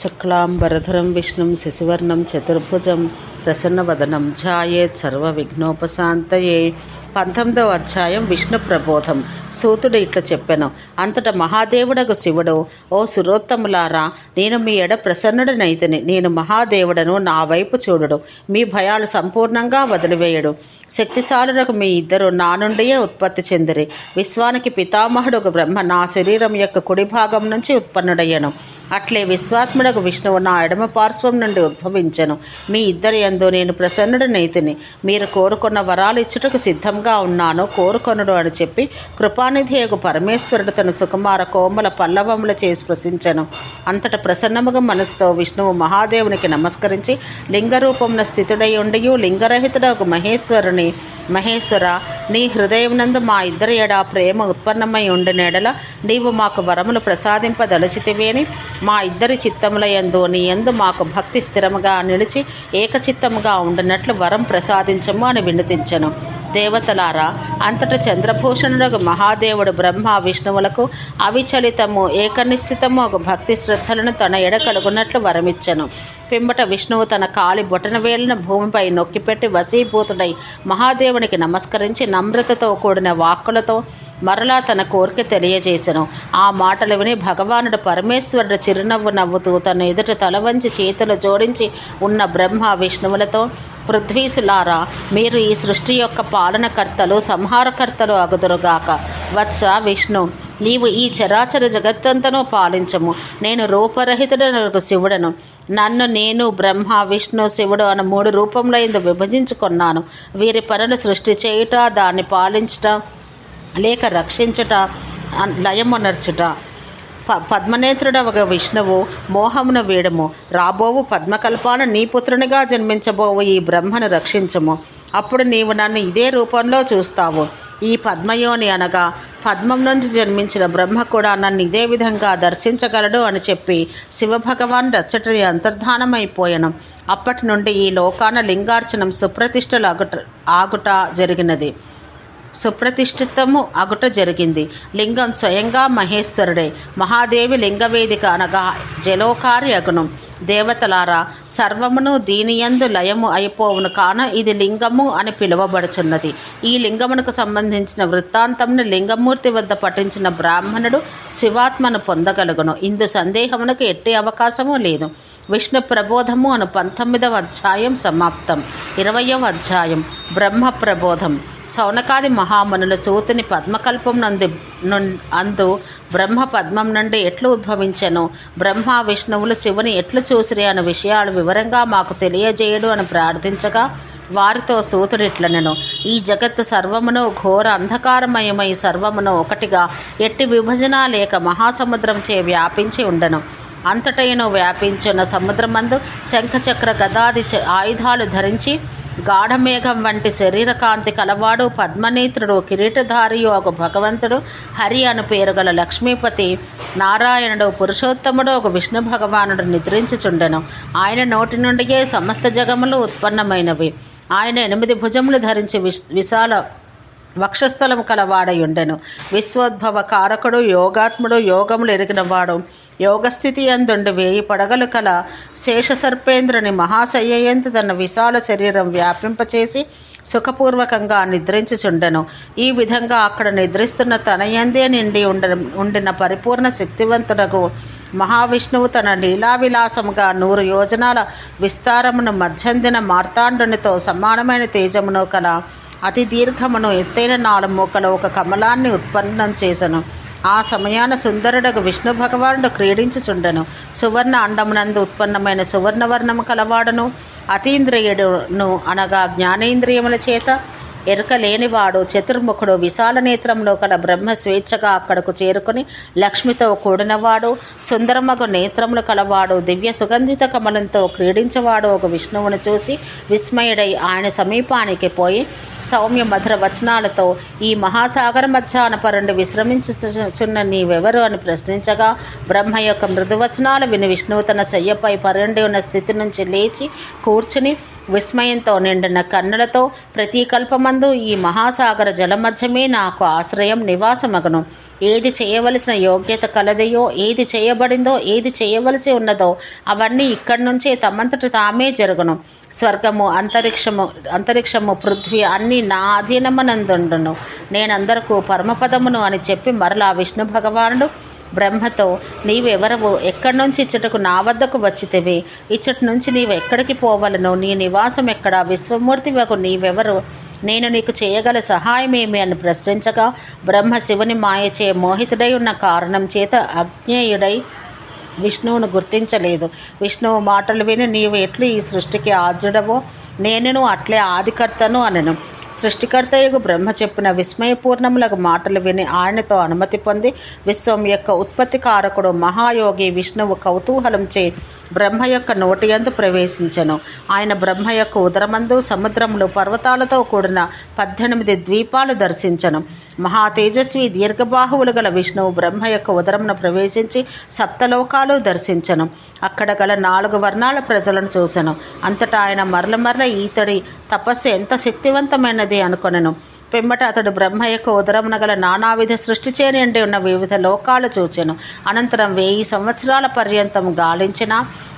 శుక్లాంబరధరం విష్ణుం శశివర్ణం చతుర్భుజం ప్రసన్నవదనం సర్వ విఘ్నోపశాంతయే పంతొమ్మిదవ అధ్యాయం విష్ణు ప్రబోధం. సూతుడు ఇట్లా చెప్పాను అంతట మహాదేవుడకు శివుడు ఓ సురోత్తములారా నేను మీ ఎడ ప్రసన్నుడనైతిని నేను మహాదేవుడను నా వైపు చూడుడు మీ భయాలు సంపూర్ణంగా వదిలివేయడు. శక్తిశాలులకు మీ ఇద్దరు నా నుండియే ఉత్పత్తి చెందిరి. విశ్వానికి పితామహుడు బ్రహ్మ నా శరీరం యొక్క కుడి భాగం నుంచి ఉత్పన్నుడయ్యను. అట్లే విశ్వాత్ముడకు విష్ణువు నా ఎడమ పార్శ్వం నుండి ఉద్భవించెను. మీ ఇద్దరి యందు నేను ప్రసన్నుడనైతిని మీరు కోరుకున్న వరాలు ఇచ్చుటకు సిద్ధంగా ఉన్నాను. కోరుకొనుడు అని చెప్పి కృపానిధియకు పరమేశ్వరుడు తన సుకుమార కోమల పల్లవముల చేసి ప్రశించను అంతట ప్రసన్నముగా మనసుతో విష్ణువు మహాదేవునికి నమస్కరించి లింగరూపమున స్థితుడై ఉండియు ఒక మహేశ్వరుని మహేశ్వర నీ హృదయం నందు మా ఇద్దరి ఎడ ప్రేమ ఉత్పన్నమై ఉండినెడల నీవు మాకు వరములు ప్రసాదింపదలచితివేని. మా ఇద్దరి చిత్తముల యందు నీ ఎందు మాకు భక్తి స్థిరముగా నిలిచి ఏకచిత్తముగా ఉండినట్లు వరం ప్రసాదించము అని వినతించెను దేవతలారా అంతట చంద్రభూషణుడు మహాదేవుడు బ్రహ్మ విష్ణువులకు అవిచలితము ఏకనిశ్చితము ఒక భక్తి శ్రద్ధలను తన ఎడ కలుగున్నట్లు వరమిచ్చను. పిమ్మట విష్ణువు తన కాలి బొటన వేలిన భూమిపై నొక్కిపెట్టి వశీభూతుడై మహాదేవునికి నమస్కరించి నమ్రతతో కూడిన వాక్కులతో మరలా తన కోరిక తెలియజేసెను. ఆ మాటలు విని భగవానుడు పరమేశ్వరుడు చిరునవ్వు నవ్వుతూ తన ఎదుట తల వంచి చేతులు జోడించి ఉన్న బ్రహ్మ విష్ణువులతో పృథ్వీసులారా మీరు ఈ సృష్టి యొక్క పాలనకర్తలు సంహారకర్తలు అగుదురుగాక. వత్స విష్ణు నీవు ఈ చరాచర జగత్తంతను పాలించము. నేను రూపరహితుడను శివుడను. నన్ను నేను బ్రహ్మ విష్ణు శివుడు అన్న మూడు రూపంలో ఇందు విభజించుకున్నాను. వీరి పనులు సృష్టి చేయుట దాన్ని పాలించుట లేక రక్షించుట లయమునర్చుట. ప పద్మనేత్రుడ ఒక విష్ణువు మోహమును వీడము. రాబోవు పద్మకల్పాన నీ పుత్రునిగా జన్మించబోవు ఈ బ్రహ్మను రక్షించము. అప్పుడు నీవు నన్ను ఇదే రూపంలో చూస్తావు. ఈ పద్మయోని అనగా పద్మం నుంచి జన్మించిన బ్రహ్మ కూడా నన్ను ఇదే విధంగా దర్శించగలడు అని చెప్పి శివభగవాన్ రచ్చటని అంతర్ధానమైపోయాను. అప్పటి నుండి ఈ లోకాన లింగార్చనం సుప్రతిష్టలు ఆగుట ఆగుట జరిగినది. సుప్రతిష్ఠితము అగుట జరిగింది. లింగం స్వయంగా మహేశ్వరుడే. మహాదేవి లింగవేదిక అనగా జలోకారి అగుణం దేవతలారా సర్వమును దీనియందు లయము అయిపోవును కాన ఇది లింగము అని పిలువబడుచున్నది. ఈ లింగమునకు సంబంధించిన వృత్తాంతంను లింగమూర్తి వద్ద పఠించిన బ్రాహ్మణుడు శివాత్మను పొందగలుగును. ఇందు సందేహమునకు ఎట్టి అవకాశము లేదు. విష్ణు ప్రబోధము అను పంతొమ్మిదవ అధ్యాయం సమాప్తం. ఇరవయవ అధ్యాయం బ్రహ్మ ప్రబోధం సౌనకాది మహామనుల సూతుని పద్మకల్పం నందు అందు బ్రహ్మ పద్మం నుండి ఎట్లు ఉద్భవించెను? బ్రహ్మ విష్ణువులు శివుని ఎట్లు చూసిరి అనే విషయాలు వివరంగా మాకు తెలియజేయడు అని ప్రార్థించగా వారితో సూతుడిట్లనెను. ఈ జగత్తు సర్వమును ఘోర అంధకారమయమై సర్వమును ఒకటిగా ఎట్టి విభజన లేక మహాసముద్రం చే వ్యాపించి ఉండను. అంతటైన వ్యాపించిన సముద్రమందు శంఖచక్ర గదాది ఆయుధాలు ధరించి గాఢమేఘం వంటి శరీర కాంతి కలవాడు పద్మనేత్రుడు కిరీటధారియు ఒక భగవంతుడు. హరి అను పేరు గల లక్ష్మీపతి నారాయణుడు పురుషోత్తముడు ఒక విష్ణు భగవానుడు నిద్రించుచుండెను. ఆయన నోటి నుండియే సమస్త జగములు ఉత్పన్నమైనవి. ఆయన ఎనిమిది భుజములు ధరించి విశ్ వక్షస్థలం వక్షస్థలము కలవాడయుండెను. విశ్వోద్భవ కారకుడు యోగాత్ముడు యోగములు ఎరిగినవాడు. యోగస్థితి అందుండి వేయి పడగలు కల శేషసర్పేంద్రుని మహాశయ్యంత తన విశాల శరీరం వ్యాపింపచేసి సుఖపూర్వకంగా నిద్రించుచుండెను. ఈ విధంగా అక్కడ నిద్రిస్తున్న తనయందే నిండి ఉండ ఉండిన పరిపూర్ణ శక్తివంతుడకు మహావిష్ణువు తన లీలావిలాసముగా నూరు యోజనాల విస్తారమును మధ్యందిన మార్తాండునితో సమానమైన తేజమును కల అతి దీర్ఘమును ఎత్తైన నాలుగు మొక్కలు ఒక కమలాన్ని ఉత్పన్నం చేసను. ఆ సమయాన సుందరుడకు విష్ణు భగవానుడు క్రీడించుచుండెను. సువర్ణ అండమునందు ఉత్పన్నమైన సువర్ణవర్ణము కలవాడును. అతీంద్రియుడును అనగా జ్ఞానేంద్రియముల చేత. ఎరుక లేనివాడు చతుర్ముఖుడు విశాల నేత్రంలో కల బ్రహ్మ స్వేచ్ఛగా అక్కడకు చేరుకుని లక్ష్మితో కూడినవాడు. సుందరమగు నేత్రములు కలవాడు. దివ్య సుగంధిత కమలంతో క్రీడించేవాడు ఒక విష్ణువును చూసి విస్మయుడై ఆయన సమీపానికి పోయి సౌమ్య మధుర వచనాలతో ఈ మహాసాగర మధ్యాహ్న పరుండి విశ్రమించుచున్న నీవెవరు అని ప్రశ్నించగా బ్రహ్మ యొక్క మృదువచనాలు విని విష్ణువు తన శయ్యపై పరుండి ఉన్న స్థితి నుంచి లేచి కూర్చుని విస్మయంతో నిండిన కన్నులతో ప్రతి కల్పమందు ఈ మహాసాగర జలమధ్యమే నాకు ఆశ్రయం నివాసమగను. ఏది చేయవలసిన యోగ్యత కలదయో ఏది చేయబడిందో ఏది చేయవలసి ఉన్నదో అవన్నీ ఇక్కడి నుంచే తమంతట తామే జరుగును. స్వర్గము అంతరిక్షము అంతరిక్షము పృథ్వీ అన్నీ నా అధీనమనందుండును. నేనందరకు పరమపదమును అని చెప్పి మరలా విష్ణు భగవానుడు బ్రహ్మతో నీవెవరవు? ఎక్కడి నుంచి ఇచ్చటకు నా వద్దకు వచ్చితివి? ఇచ్చటి నుంచి నీవు ఎక్కడికి పోవలను? నీ నివాసం ఎక్కడ? విశ్వమూర్తి వకు నీవెవరు? నేను నీకు చేయగల సహాయమేమి అని ప్రశ్నించగా బ్రహ్మ శివుని మాయచే మోహితుడై ఉన్న కారణం చేత అజ్ఞేయుడై విష్ణువును గుర్తించలేదు. విష్ణువు మాటలు విని నీవు ఎట్లు ఈ సృష్టికి ఆద్యుడవో నేనును అట్లే ఆదికర్తను అనను. సృష్టికర్తయగు బ్రహ్మ చెప్పిన విస్మయపూర్ణములకు మాటలు విని ఆయనతో అనుమతి పొంది విశ్వం యొక్క ఉత్పత్తి కారకుడు మహాయోగి విష్ణువు కౌతూహలం చే బ్రహ్మ యొక్క నోటి యందు ప్రవేశించను. ఆయన బ్రహ్మ యొక్క ఉదరమందు సముద్రములు పర్వతాలతో కూడిన పద్దెనిమిది ద్వీపాలు దర్శించను. మహా తేజస్వి దీర్ఘబాహువులు గల విష్ణువు బ్రహ్మ యొక్క ఉదరమున ప్రవేశించి సప్తలోకాలు దర్శించను. అక్కడ గల నాలుగు వర్ణాల ప్రజలను చూసెను. అంతటా ఆయన మరల మరల ఈతడి తపస్సు ఎంత శక్తివంతమైనది అనుకొనెను. పిమ్మట అతడు బ్రహ్మ యొక్క ఉదరమున గల నానావిధ సృష్టి చేయనిండి ఉన్న వివిధ లోకాలు చూచెను. అనంతరం వెయ్యి సంవత్సరాల పర్యంతం గాలించిన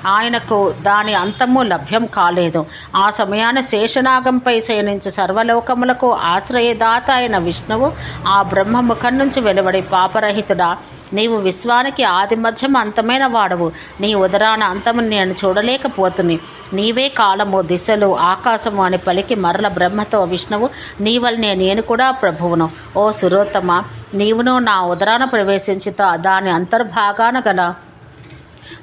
ఆయనకు దాని అంతము లభ్యం కాలేదు. ఆ సమయాన శేషనాగంపై శయనించి సర్వలోకములకు ఆశ్రయదాత అయిన విష్ణువు ఆ బ్రహ్మ ముఖం నుంచి వెలువడి పాపరహితుడా? నీవు విశ్వానికి ఆది మధ్యం అంతమైన వాడవు. నీ ఉదరాన అంతము నేను చూడలేకపోతుని. నీవే కాలము దిశలు ఆకాశము అని పలికి మరల బ్రహ్మతో విష్ణువు నీ వల్లనే నేను కూడా ప్రభువును. ఓ సురోత్తమ నీవును నా ఉదరాన ప్రవేశించితో దాని అంతర్భాగాన గల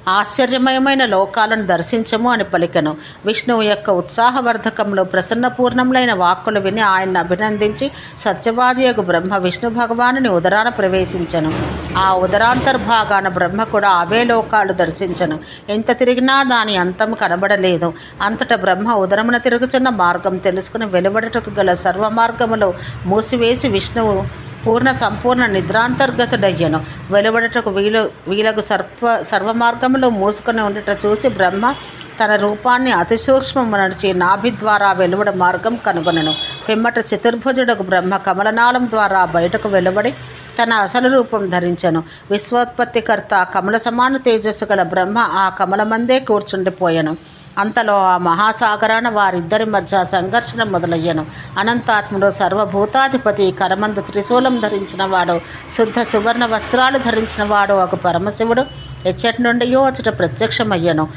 ఆశ్చర్యమయమైన లోకాలను దర్శించము అని పలికెను. విష్ణువు యొక్క ఉత్సాహవర్ధకంలో ప్రసన్నపూర్ణములైన వాక్కులు విని ఆయన్ని అభినందించి సత్యవాదియగు బ్రహ్మ విష్ణు భగవానుని ఉదరాన ప్రవేశించను. ఆ ఉదరాంతర్భాగాన బ్రహ్మ కూడా అవే లోకాలు దర్శించను. ఎంత తిరిగినా దాని అంతం కనబడలేదు. అంతటా బ్రహ్మ ఉదరమున తిరుగుతున్న మార్గం తెలుసుకుని వెలువడటకు గల సర్వ మార్గములో మూసివేసి విష్ణువు పూర్ణ సంపూర్ణ నిద్రాంతర్గతుడయ్యను వెలువడటకు వీలు వీలకు సర్వ సర్వమార్గంలో మూసుకొని ఉండట చూసి బ్రహ్మ తన రూపాన్ని అతిసూక్ష్మము నడిచి నాభి ద్వారా వెలువడ మార్గం కనుగొనను. పిమ్మట చతుర్భుజుడకు బ్రహ్మ కమలనాళం ద్వారా బయటకు వెలువడి తన అసలు రూపం ధరించెను. విశ్వోత్పత్తికర్త కమల సమాన తేజస్సు గల బ్రహ్మ ఆ కమలమందే కూర్చుండిపోయెను. అంతలో ఆ మహాసాగరాన వారిద్దరి మధ్య సంఘర్షణ మొదలయ్యను. అనంతాత్ముడు సర్వభూతాధిపతి కరమందు త్రిశూలం ధరించిన వాడు శుద్ధ సువర్ణ వస్త్రాలు ధరించిన వాడు ఒక పరమశివుడు. ఎచ్చటి నుండియో అచట ప్రత్యక్షమయ్యను.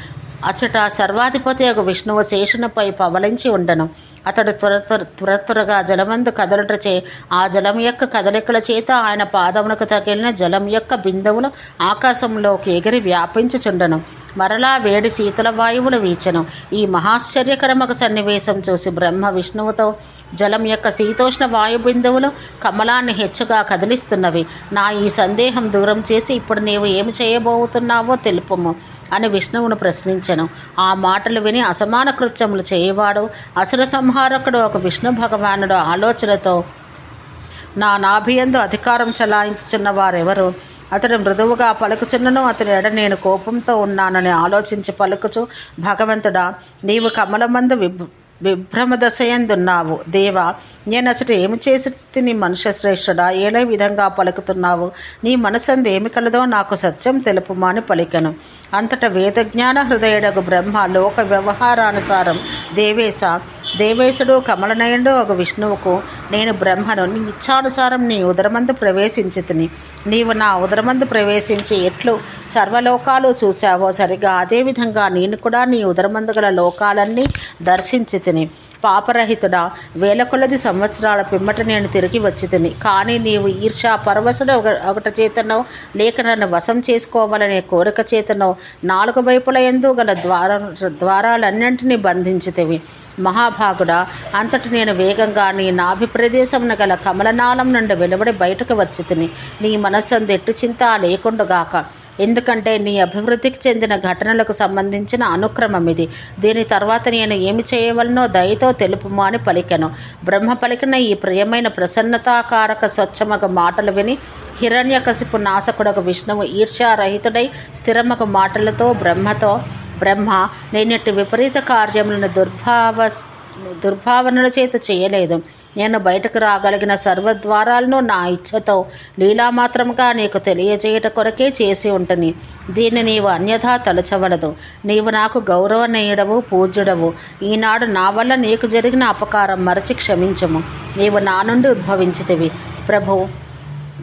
అచట సర్వాధిపతి ఒక విష్ణువు శేషునిపై పవలించి ఉండను. అతడు త్వర త్వర త్వర త్వరగా జలమందు కదలటచే ఆ జలం యొక్క కదలికల చేత ఆయన పాదమునకు తగిలిన జలం యొక్క బిందువులు ఆకాశంలోకి ఎగిరి వ్యాపించుచుండను. మరలా వేడి శీతల వాయువులు వీచెను. ఈ మహాశ్చర్యకరమక సన్నివేశం చూసి బ్రహ్మ విష్ణువుతో జలం యొక్క శీతోష్ణ వాయు బిందువులు కమలాన్ని హెచ్చుగా కదిలిస్తున్నవి. నా ఈ సందేహం దూరం చేసి ఇప్పుడు నీవు ఏమి చేయబోతున్నావో తెలుపము అని విష్ణువును ప్రశ్నించెను. ఆ మాటలు విని అసమాన కృత్యములు చేయవాడు అసుర సంహారకుడు ఒక విష్ణు భగవానుడు ఆలోచనతో నా నాభియందు అధికారం చలాయించుచున్న వారెవరు? అతడు మృదువుగా పలుకుచున్నను అతని ఎడ నేను కోపంతో ఉన్నానని ఆలోచించి పలుకుచు భగవంతుడా నీవు కమలమందు విభ్ విభ్రమ దశయందున్నావు దేవా నేను అసలు ఏమి చేసి తిని మనుష్య శ్రేష్ఠుడా? ఏలే విధంగా పలుకుతున్నావు. నీ మనసందు ఏమి కలదో నాకు సత్యం తెలుపుమా అని పలికను. అంతట వేదజ్ఞాన హృదయుడకు బ్రహ్మ లోక వ్యవహారానుసారం దేవేశ దేవేశుడు కమలనయుడు ఒక విష్ణువుకు నేను బ్రహ్మను నీ ఇచ్ఛానుసారం నీ ఉదరమందు ప్రవేశించితిని. నీవు నా ఉదరమందు ప్రవేశించి ఎట్లు సర్వలోకాలు చూశావో సరిగా అదేవిధంగా నేను కూడా నీ ఉదరమందు గల లోకాలన్నీ దర్శించితిని. పాపరహితుడా వేల కొలది సంవత్సరాల పిమ్మట నేను తిరిగి వచ్చితిని. కానీ నీవు ఈర్షా పరవశుడు ఒక చేతనో లేక నన్ను వశం చేసుకోవాలనే కోరిక చేతనో నాలుగు వైపుల ఎందు గల ద్వార ద్వారాలన్నింటినీ బంధించితివి. మహాభాగుడా అంతటి నేను వేగంగా నీ నాభి ప్రదేశమున గల కమలనాళం నుండి వెలువడి బయటకు వచ్చితిని. నీ మనస్సందు ఎట్టు చింత లేకుండుగాక. ఎందుకంటే నీ అభివృద్ధికి చెందిన ఘటనలకు సంబంధించిన అనుక్రమం ఇది. దీని తర్వాత నేను ఏమి చేయవలనో దయతో తెలుపుమా అని పలికెను. బ్రహ్మ పలికిన ఈ ప్రియమైన ప్రసన్నతాకారక స్వచ్ఛమగ మాటలు విని హిరణ్యకశిపు నాశకుడకు విష్ణువు ఈర్ష్యారహితుడై స్థిరమగ మాటలతో బ్రహ్మతో బ్రహ్మ నేనిటి విపరీత కార్యములను దుర్భావ దుర్భావనల చేత చేయలేదు. నేను బయటకు రాగలిగిన సర్వద్వారాలను నా ఇచ్ఛతో లీలామాత్రంగా నీకు తెలియజేయట కొరకే చేసి ఉంటని. దీన్ని నీవు అన్యథా తలచవలదు నీవు నాకు గౌరవనీయుడవు పూజ్యుడవు. ఈనాడు నా వల్ల నీకు జరిగిన అపకారం మరచి క్షమించము. నీవు నా నుండి ఉద్భవించితివి. ప్రభు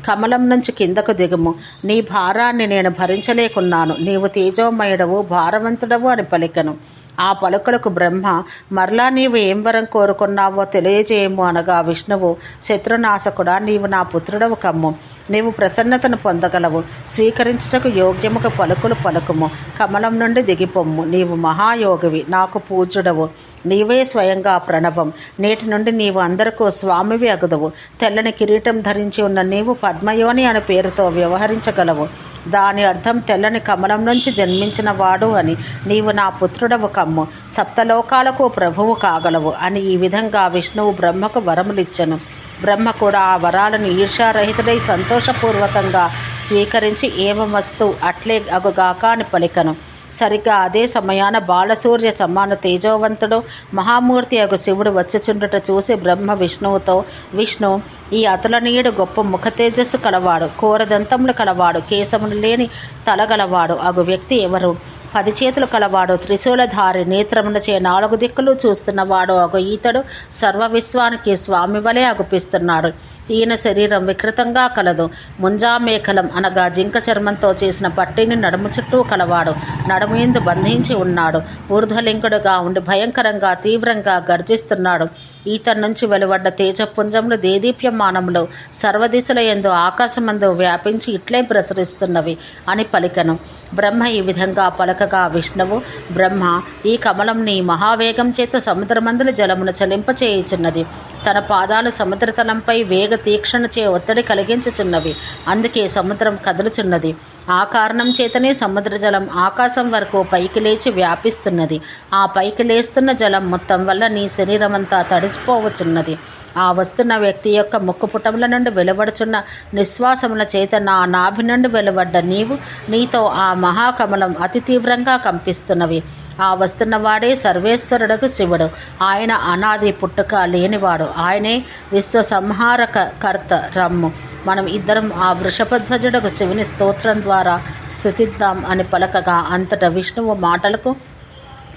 కమలం నుంచి కిందకు దిగుము. నీ భారాన్ని నేను భరించలేకున్నాను. నీవు తేజోమయుడవు భారవంతుడవు అని పలికను. ఆ పలుకులకు బ్రహ్మ మరలా నీవు ఏం వరం కోరుకున్నావో తెలియజేయము అనగా విష్ణువు శత్రునాశకుడా నీవు నా పుత్రుడవు కమ్ము. నీవు ప్రసన్నతను పొందగలవు. స్వీకరించుటకు యోగ్యముకు పలుకులు పలుకుము. కమలం నుండి దిగిపొమ్ము. నీవు మహాయోగివి. నాకు పూజుడవు నీవే స్వయంగా ప్రణవం. నేటి నుండి నీవు అందరికీ స్వామివి అగుదవు. తెల్లని కిరీటం ధరించి ఉన్న నీవు పద్మయోని అనే పేరుతో వ్యవహరించగలవు. దాని అర్థం తెల్లని కమలం నుంచి జన్మించిన వాడు అని. నీవు నా పుత్రుడవు కమ్ము. సప్తలోకాలకు ప్రభువు కాగలవు అని ఈ విధంగా విష్ణువు బ్రహ్మకు వరములిచ్చను. బ్రహ్మ కూడా ఆ వరాలను ఈర్షారహితుడై సంతోషపూర్వకంగా స్వీకరించి ఏమస్తు అట్లే అగుగాక అని పలికను. సరిగ్గా అదే సమయాన బాలసూర్య సమాన తేజోవంతుడు మహామూర్తి అగు శివుడు వచ్చుచుండుట చూసి బ్రహ్మ విష్ణువుతో విష్ణు ఈ అతలనీయుడు గొప్ప ముఖ తేజస్సు కలవాడు కోరదంతములు కలవాడు కేశములు లేని తలగలవాడు అగు వ్యక్తి ఎవరు? పది చేతులు కలవాడు త్రిశూలధారి నేత్రమునచే నాలుగు దిక్కులు చూస్తున్నవాడు అగు ఈతడు సర్వ విశ్వానికి స్వామి వలె అగుపిస్తున్నాడు. ఈయన శరీరం వికృతంగా కలదు. ముంజామేఖలం అనగా జింక చర్మంతో చేసిన పట్టిని నడుము చుట్టూ కలవాడు. నడుము ఎందు బంధించి ఉన్నాడు. ఊర్ధ్వలింకుడుగా ఉండి భయంకరంగా తీవ్రంగా గర్జిస్తున్నాడు. ఈతన్ నుంచి వెలువడ్డ తేజపుంజములు దేదీప్యమానములు సర్వదిశల ఎందు ఆకాశమందు వ్యాపించి ఇట్లే ప్రసరిస్తున్నవి అని పలికను. బ్రహ్మ ఈ విధంగా పలకగా విష్ణువు బ్రహ్మ ఈ కమలం నీ మహావేగం చేత సముద్రమందుల జలమును చలింపచేయుచున్నది. తన పాదాలు సముద్రతలంపై వేగ తీక్షణ చే ఒత్తిడి కలిగించుచున్నవి. అందుకే సముద్రం కదులుచున్నది. ఆ కారణం చేతనే సముద్ర జలం ఆకాశం వరకు పైకి లేచి వ్యాపిస్తున్నది. ఆ పైకి లేస్తున్న జలం మొత్తం వల్ల నీ శరీరమంతా తడిసిపోవచున్నది ఆ వస్తున్న వ్యక్తి యొక్క ముక్కు పుటముల నుండి వెలువడుచున్న నిశ్వాసముల చేత నా నాభి నుండి వెలువడ్డ నీవు నీతో ఆ మహాకమలం అతి తీవ్రంగా కంపిస్తున్నవి. ఆ వస్తున్నవాడే సర్వేశ్వరుడకు శివుడు. ఆయన అనాది పుట్టుక లేనివాడు. ఆయనే విశ్వ సంహారక కర్త రమ్ము. మనం ఇద్దరం ఆ వృషభధ్వజుడకు శివుని స్తోత్రం ద్వారా స్థుతిద్దాం అని పలకగా అంతటా విష్ణువు మాటలకు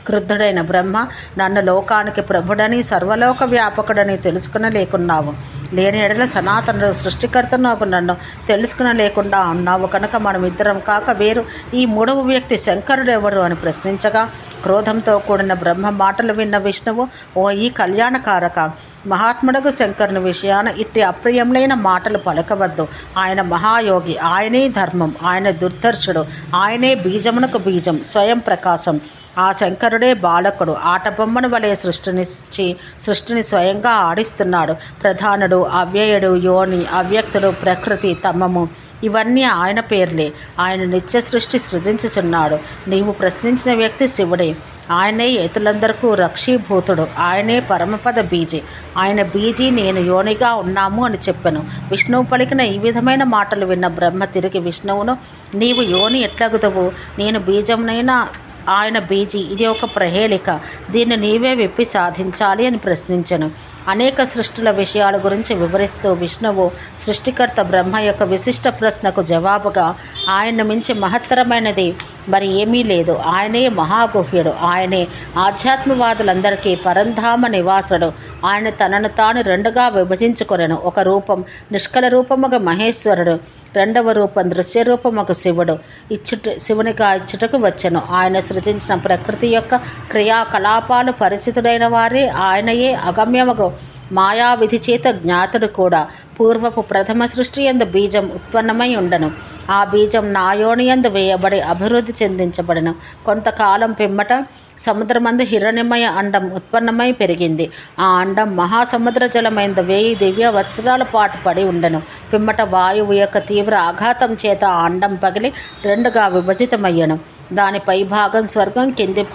క్రుద్ధుడైన బ్రహ్మ నన్ను లోకానికి ప్రభుడని సర్వలోక వ్యాపకుడని తెలుసుకునలేకున్నావు. లేని ఎడల సనాతనుడు సృష్టికర్తను నన్ను తెలుసుకునలేకుండా ఉన్నావు. కనుక మనం ఇద్దరం కాక వేరు. ఈ మూడవ వ్యక్తి శంకరుడు ఎవరు అని ప్రశ్నించగా క్రోధంతో కూడిన బ్రహ్మ మాటలు విన్న విష్ణువు ఓ ఈ కళ్యాణకారక. మహాత్ముడకు శంకరుని విషయాన ఇట్టి అప్రియములైన మాటలు పలకవద్దు. ఆయన మహాయోగి ఆయనే ధర్మం ఆయన దుర్దర్శుడు ఆయనే బీజమునకు బీజం స్వయం ప్రకాశం. ఆ శంకరుడే బాలకుడు ఆటబొమ్మను వలె సృష్టినిచ్చి సృష్టిని స్వయంగా ఆడిస్తున్నాడు. ప్రధానుడు అవ్యయుడు యోని అవ్యక్తుడు ప్రకృతి తమము. ఇవన్నీ ఆయన పేర్లే. ఆయన నిత్య సృష్టి సృజించుచున్నాడు. నీవు ప్రశ్నించిన వ్యక్తి శివుడే. ఆయనే ఏతులందరకు రక్షీభూతుడు. ఆయనే పరమపద బీజి. ఆయన బీజి నేను యోనిగా ఉన్నాము అని చెప్పాను. విష్ణువు పలికిన ఈ విధమైన మాటలు విన్న బ్రహ్మ తిరిగి విష్ణువును నీవు యోని ఎట్లగుదవు? నేను బీజమునైనా ఆయన బీజి. ఇది ఒక ప్రహేళిక. దీన్ని నీవే విప్పి సాధించాలి అని ప్రశ్నించను. అనేక సృష్టిల విషయాల గురించి వివరిస్తూ విష్ణువు సృష్టికర్త బ్రహ్మ యొక్క విశిష్ట ప్రశ్నకు జవాబుగా ఆయన మించి మహత్తరమైనది మరి ఏమీ లేదు. ఆయనే మహాగుహ్యుడు. ఆయనే ఆధ్యాత్మవాదులందరికీ పరంధామ నివాసుడు. ఆయన తనను తాను రెండుగా విభజించుకొనెను. ఒక రూపం నిష్కల రూపముగా మహేశ్వరుడు. రెండవ రూపం దృశ్య రూపముకు శివుడు. ఇచ్చుట శివునిగా ఇచ్చుటకు వచ్చెను. ఆయన సృజించిన ప్రకృతి యొక్క క్రియాకలాపాలు పరిచితుడైన వారే. ఆయనయే అగమ్యముగా మాయావిధి చేత జ్ఞాతుడు కూడా పూర్వపు ప్రథమ సృష్టి ఎందు బీజం ఉత్పన్నమై ఉండను. ఆ బీజం నాయోని ఎందు వేయబడి అభివృద్ధి చెందించబడను. కొంతకాలం పిమ్మట సముద్రమందు హిరణ్యమయ అండం ఉత్పన్నమై పెరిగింది. ఆ అండం మహాసముద్ర జలమైంద వేయి దివ్య వత్సరాల పాటు పడి ఉండను. పిమ్మట వాయువు యొక్క తీవ్ర ఆఘాతం చేత ఆ అండం పగిలి రెండుగా విభజితమయ్యను. దాని పై భాగం స్వర్గం కింది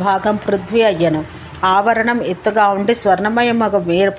భాగం పృథ్వీ అయ్యను. ఆవరణం ఎత్తుగా ఉండి స్వర్ణమయమగు మేరు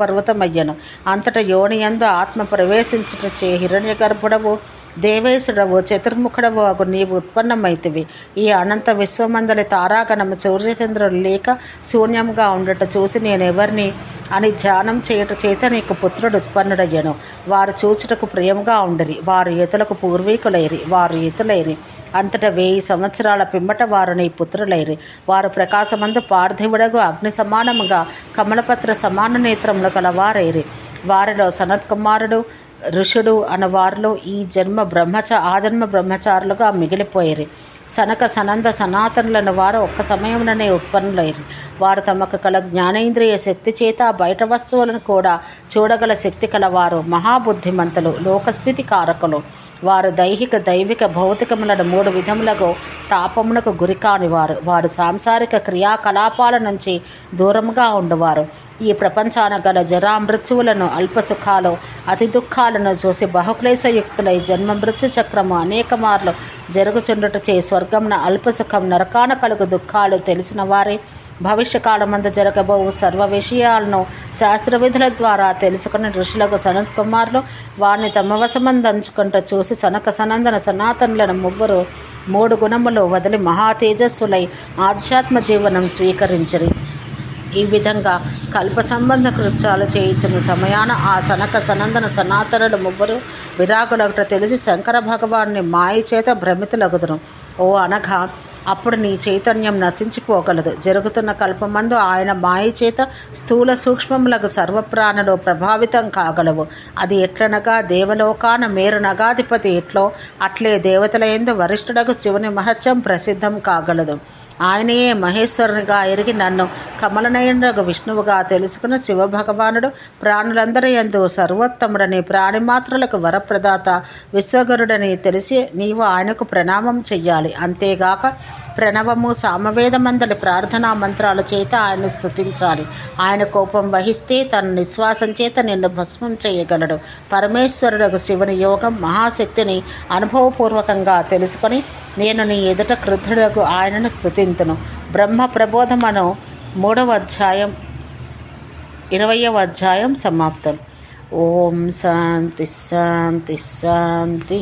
అంతట యోనియందు ఆత్మ ప్రవేశించుటచే హిరణ్య గర్భుడవు దేవేశుడవు చతుర్ముఖుడవు అగు నీవు ఉత్పన్నమైతివి. ఈ అనంత విశ్వమందలి తారాగణము సూర్యచంద్రుడు లేక శూన్యంగా ఉండట చూసి నేనెవరిని అని ధ్యానం చేయుట చేత నీకు పుత్రుడు ఉత్పన్నుడయ్యను. వారు చూచుటకు ప్రియంగా ఉండరి. వారు ఇతలకు పూర్వీకులైరి. వారు ఇతలైరి అంతటా వెయ్యి సంవత్సరాల పిమ్మట వారు నీ పుత్రులైరి. వారు ప్రకాశమందు పార్థివుడగు అగ్ని సమానముగా కమలపత్ర సమాన నేత్రములు కలవారైరి. వారిలో సనత్ కుమారుడు ఋషుడు అన్న వారిలో ఈ జన్మ బ్రహ్మచ ఆ జన్మ బ్రహ్మచారులుగా మిగిలిపోయారు. సనక సనంద సనాతనులను వారు ఒక్క సమయంలోనే ఉత్పన్నులయ్యారు వారు తమకు కల జ్ఞానేంద్రియ శక్తి చేత బయట వస్తువులను కూడా చూడగల శక్తి కలవారు. మహాబుద్ధిమంతులు లోకస్థితి కారకులు. వారు దైహిక దైవిక భౌతికములను మూడు విధములకు తాపమునకు గురికానివారు వారు. సాంసారిక క్రియాకలాపాల నుంచి దూరంగా ఉండవారు. ఈ ప్రపంచాన గల జరా మృత్యువులను అతి దుఃఖాలను చూసి బహుక్లేశయుక్తులై జన్మ మృత్యు చక్రము అనేక మార్లు జరుగుచుండుట చే స్వర్గంన అల్పసుఖం నరకాన కలుగు దుఃఖాలు తెలిసిన వారే. భవిష్యకాలమందు జరగబోవు సర్వ విషయాలను శాస్త్రవిధుల ద్వారా తెలుసుకుని ఋషులకు సనత్ కుమారులు వారిని తమ వశమందంచుకుంటూ చూసి సనక సనందన సనాతనులను ముగ్గురు మూడు గుణములు వదిలి మహా తేజస్సులై ఆధ్యాత్మ జీవనం స్వీకరించరు. ఈ విధంగా కల్ప సంబంధ కృత్యాలు చేయించిన సమయాన ఆ సనక సనందన సనాతనులు ముగ్గురు విరాగులొకట తెలిసి శంకర భగవాన్ని మాయ చేత భ్రమితులగుదును ఓ అనగా అప్పుడు నీ చైతన్యం నశించిపోగలదు. జరుగుతున్న కల్పమందు ఆయన మాయ చేత స్థూల సూక్ష్మములకు సర్వప్రాణులు ప్రభావితం కాగలవు. అది ఎట్లనగా దేవలోకాన మేరు నగాధిపతి ఎట్లో అట్లే దేవతల ఎందు వరిష్ఠుడకు శివుని మహత్యం ప్రసిద్ధం కాగలదు. ఆయనయే మహేశ్వరునిగా ఎరిగి నన్ను కమలనయుడకు విష్ణువుగా తెలుసుకున్న శివభగవానుడు ప్రాణులందరి యందు సర్వోత్తముడని ప్రాణిమాత్రులకు వరప్రదాత విశ్వగురుడని తెలిసి నీవు ఆయనకు ప్రణామం చెయ్యాలి. అంతేగాక ప్రణవము సామవేదమందలి ప్రార్థనా మంత్రాల చేత ఆయన స్థుతించాలి ఆయన కోపం వహిస్తే తన నిశ్వాసం చేత నిన్ను భస్మం చేయగలడు. పరమేశ్వరుడు శివుని యోగం మహాశక్తిని అనుభవపూర్వకంగా తెలుసుకొని నేను నీ ఎదుట కృద్ధుడకు ఆయనను స్థుతింతును బ్రహ్మ ప్రబోధమను మూడవ అధ్యాయం ఇరవయవ అధ్యాయం సమాప్తం. ఓం శాంతి శాంతి శాంతి.